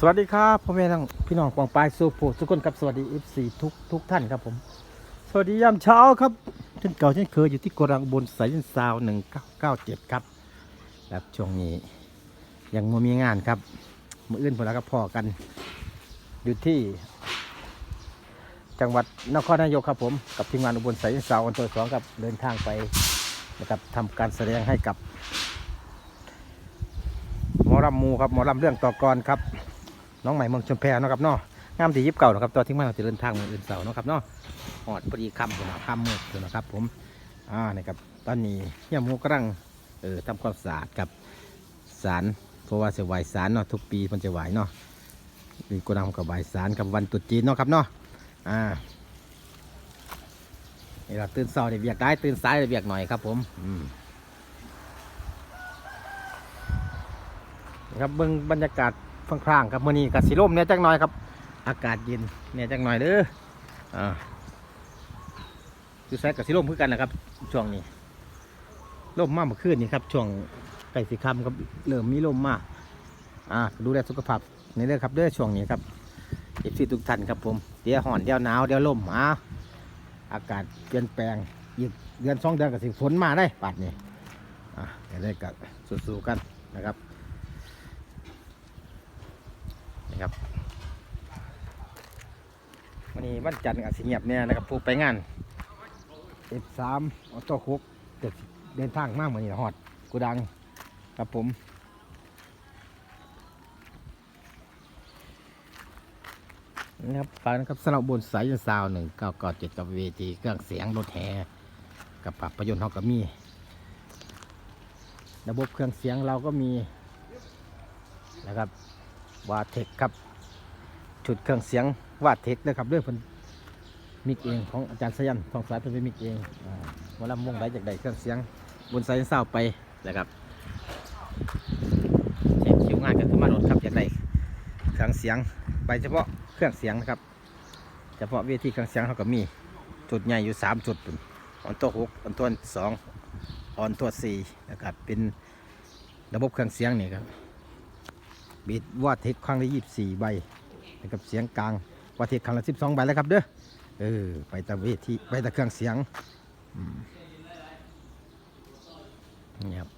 สวัสดีครับพ่อแม่ทั้งพี่น้องกองปลายสู้ผู้ทุกคนครับสวัสดี FC ทุกทุกท่านครับผม สวัสดียามเช้าครับเช่นเก่าเช่นเคยอยู่ที่กรังบนสายซาวหนึ่งเก้าเก้าเจ็ดครับครับช่วงนี้ยังไม่มีงานครับมืออื่นพวกเราก็พอกัน อยู่ที่ จังหวัดนครนายกครับผม กับทีมงานอุบลสายซาวอันตัวสองครับเดินทางไปนะครับทำการแสดงให้กับหมอลำมูครับหมอลำเรื่องต่อกรครับ น้องใหม่เมืองชมแพเนาะครับเนาะงามที่ยิบเก่านะครับตอนที่มาเราจะเดินทางเมืองอื่นเสาเนาะครับเนาะหอดพอดีคำพุ่นนะค่ำมืดนะครับ ผมอ่านี่ครับตอนนี้เฮียหมูกำลังเออทำความสะอาดกับสารเพราะว่าจะไหวสารเนาะทุกปีมันจะไหวเนาะมีกระดำกับไหวสารกับวันตุจีนเนาะครับเนาะอ่านี่เราตื่นเช้าได้เบียกได้ตื่นสายได้เบียกหน่อยครับ ผมอืมครับเบิ่งบรรยากาศ ฟังครางครับมื่อนี้กับสีลมเนี่ยจักหน่อยครับ อากาศเย็นเนี่ยจักหน่อยเด้ออ่าคือแซกกับสีลมคือกันนะครับ ช่วงนี้ลมมากเมื่อคืนนี่ครับช่วงใกล้สีคำครับเริ่มมีลมมากอ่าดูแลสุขภาพในเรื่อครับเด้อช่วงนี้ครับเอฟซีทุกท่านครับผมเดี๋ยวห่อนเดี๋ยวหนาวเดี๋ยวลมอ่าอากาศเปลี่ยนแปลงอีกเดือนสองเดือนกับสิฝนมาได้ปัดนี่อ่าเดี๋ยวได้กับสู้ๆกันนะครับ นะครับวันนี้วันจันทร์กับสิเงียบเนี่ยนะครับผู้ไปงานเอ็ดสามออโต้คุกเดินเดินทางมากเหมือนนี่ฮอดกูดังครับผมนะครับฝากนะครับสำหรับบนสายซาวหนึ่งเก้าเก้าเจ็ดกับเวทีเครื่องเสียงรถแห่กับภาพยนตร์เขาก็มี ระบบเครื่องเสียงเราก็มีนะครับ วาเทคครับชุดเครื่องเสียงวาเทคนะครับเรื่องเพิ่นมิกเองของอาจารย์สยันทองสายเพิ่นเป็นมิกเองอ่าเวลามงได้จากใดเครื่องเสียงบนสายเศร้าไปนะครับเช็คคิวงานกันขึ้นมาโหลดครับจากใดเครื่องเสียงไปเฉพาะเครื่องเสียงนะครับเฉพาะเวทีเครื่องเสียงเขาก็มีจุดใหญ่อยู่สามจุดออนตัวหกออนตัวสองออนตัวสี่นะครับเป็นระบบเครื่องเสียงนี่ครับ บีดว่าเทคครั้งละยี่สี่ใบนะครับเสียงกลางว่าเทคครั้งละสิบสองใบแล้วครับเด้อเออไปตะเวทีไปตะเครื่องเสียงนี่ครับ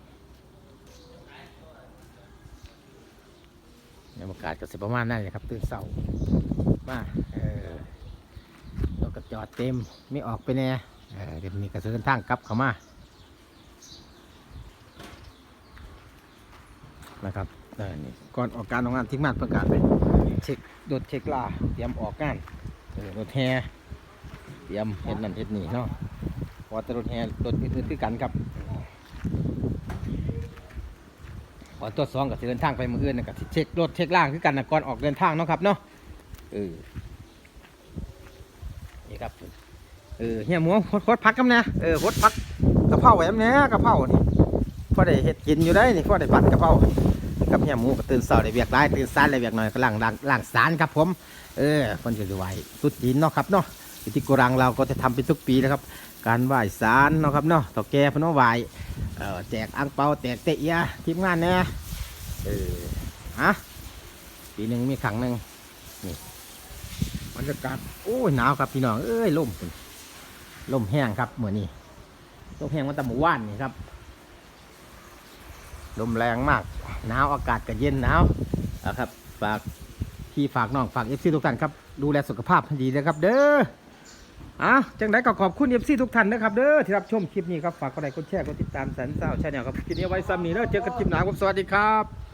บรรยากาศก็สิประมาณนั้นเลยครับตื่นเสามาเออรถก็จอดเต็มไม่ออกไปแน่เออเดี๋ยวมีกระเดินทางกลับเข้ามานะครับ ออนี่ก่อนออกการออกงานทิ้งมันประกาศไปเช็ครถเช็คลาเตรียมออกงานเออรถแฮเตรียมเฮ็ดนั่นเฮ็ดนี่เนาะพอแต่รถแฮรถอื่นๆคือกันครับพอตัวสองก็สิเดินทางไปมืออื่นนะก็สิเช็ครถเช็คล่างคือกันนะก่อนออกเดินทางเนาะครับเนาะเออนี่ครับเออเฮียหมูโคตรพักกันนะเออโคตรพักกระเพราไว้แม่กระเพรานี่พอได้เฮ็ดกินอยู่ได้นี่พอได้ผัดกระเพรา กับเฮียหมูก็ตื่นเช้าได้เวียกได้ตื่นสายได้เวียกหน่อยก็ล้างล้างล้างสารครับผม เออคนจะไหวสุดจีนเนาะครับเนาะที่กรังเราก็จะทำเป็นทุกปีนะครับ การไหว้สารเนาะครับเนาะต่อแก่พนวาไหวเออแจกอังเปาแจกเตะเอียทีมงานเนี่ยเออฮะปีหนึ่งมีครั้งหนึ่งนี่บรรยากาศโอ้ยหนาวครับพี่น้องเอ้ยลมพุ่นลมแห้งครับเหมือนนี่ลมแห้งมาแต่หมู่ว่านนี่ครับ ลมแรงมาก หนาวอากาศก็เย็นหนาวนะครับ ฝากพี่ฝากน้องฝากเอฟซีทุกท่านครับ ดูแลสุขภาพให้ดีนะครับ เด้ออะจังไดก็ขอบคุณเอฟซีทุกท่านนะครับ เด้อที่รับชมคลิปนี้ครับ ฝากกดไลค์กดแชร์กดติดตามสันเศร้าชาแนลครับคลิปนี้ไว้ซ้ำนี้แล้วเจอกันคลิปหน้าครับสวัสดีครับ